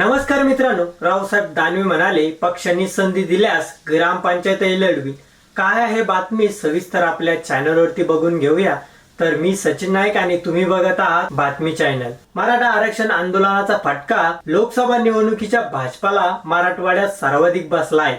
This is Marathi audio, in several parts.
नमस्कार मित्रांनो रावसाहेब दानवे म्हणाले पक्षांनी संधी दिल्यास ग्रामपंचायतही लढवी. काय आहे बातमी? सविस्तर आपल्या चॅनलवरती बघून घेऊया. तर मी सचिन नाईक आणि तुम्ही बघत आहात बातमी चॅनल मराठा आरक्षण आंदोलनाचा फटका लोकसभा निवडणुकीच्या भाजपाला मराठवाड्यात सर्वाधिक बसला आहे.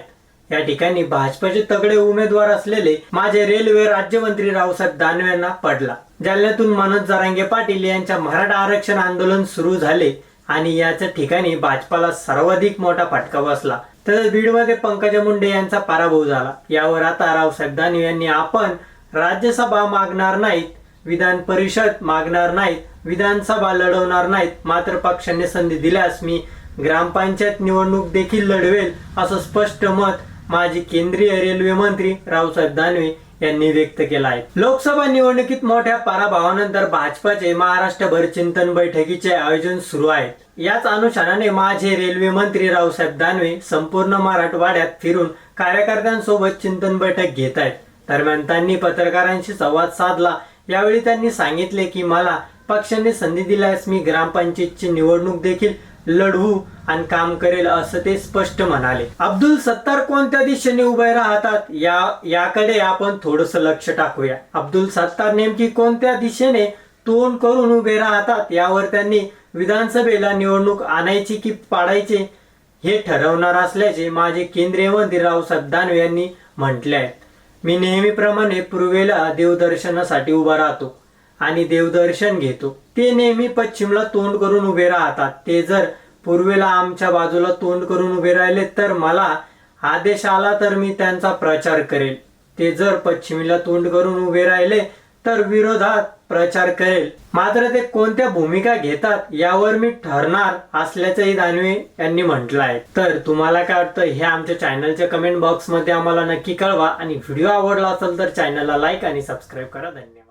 या ठिकाणी भाजपचे तगडे उमेदवार असलेले माझे रेल्वे राज्यमंत्री रावसाहेब दानवे यांना पडला. जालन्यातून मनोज जरांगे पाटील यांच्या मराठा आरक्षण आंदोलन सुरू झाले. आणि याच्या ठिकाणी भाजपाला सर्वाधिक मोठा फटका बसला. तसंच बीडमध्ये पंकजा मुंडे यांचा पराभव झाला. यावर आता रावसाहेब दानवे यांनी आपण राज्यसभा मागणार नाहीत विधान परिषद मागणार नाहीत विधानसभा लढवणार नाहीत मात्र पक्षाने संधी दिल्यास मी ग्रामपंचायत निवडणूक देखील लढवेल असं स्पष्ट मत माजी केंद्रीय रेल्वे मंत्री रावसाहेब दानवे यांनी व्यक्त केला आहे लोकसभा निवडणुकीत मोठ्या पराभवानंतर भाजपाचे महाराष्ट्रभर चिंतन बैठकीचे आयोजन सुरू आहे याच अनुषंगाने माझे रेल्वे मंत्री रावसाहेब दानवे संपूर्ण मराठवाड्यात फिरून कार्यकर्त्यांसोबत चिंतन बैठक घेत आहेत. दरम्यान त्यांनी पत्रकारांशी संवाद साधला. यावेळी त्यांनी सांगितले की मला पक्षाने संधी दिल्यास मी ग्रामपंचायतची निवडणूक देखील लढवू आणि काम करेल असं ते स्पष्ट म्हणाले. अब्दुल सत्तार कोणत्या दिशेने उभे राहतात? या याकडे आपण थोडस लक्ष टाकूया. अब्दुल सत्तार नेमकी कोणत्या दिशेने तोंड करून उभे राहतात? यावर त्यांनी विधानसभेला निवडणूक आणायची की पाडायची हे ठरवणार असल्याचे माझे केंद्रीय मंत्री रावसाहेब दानवे यांनी म्हटले आहे मी नेहमीप्रमाणे पूर्वेला देवदर्शनासाठी उभा राहतो. आणि देवदर्शन घेतो. ते नेहमी पश्चिमला तोंड करून उभे राहतात. ते जर पूर्वेला आमच्या बाजूला तोंड करून उभे राहिले तर मला आदेश आला तर मी त्यांचा प्रचार करेल. ते जर पश्चिमेला तोंड करून उभे राहिले तर विरोधात प्रचार करेल. मात्र ते कोणत्या भूमिका घेतात यावर मी ठरणार असल्याचंही दानवे यांनी म्हटलं आहे तर तुम्हाला काय वाटतं? हे आमच्या चॅनलच्या कमेंट बॉक्समध्ये आम्हाला नक्की कळवा. आणि व्हिडिओ आवडला असेल तर चॅनलला लाईक आणि सबस्क्राईब करा. धन्यवाद.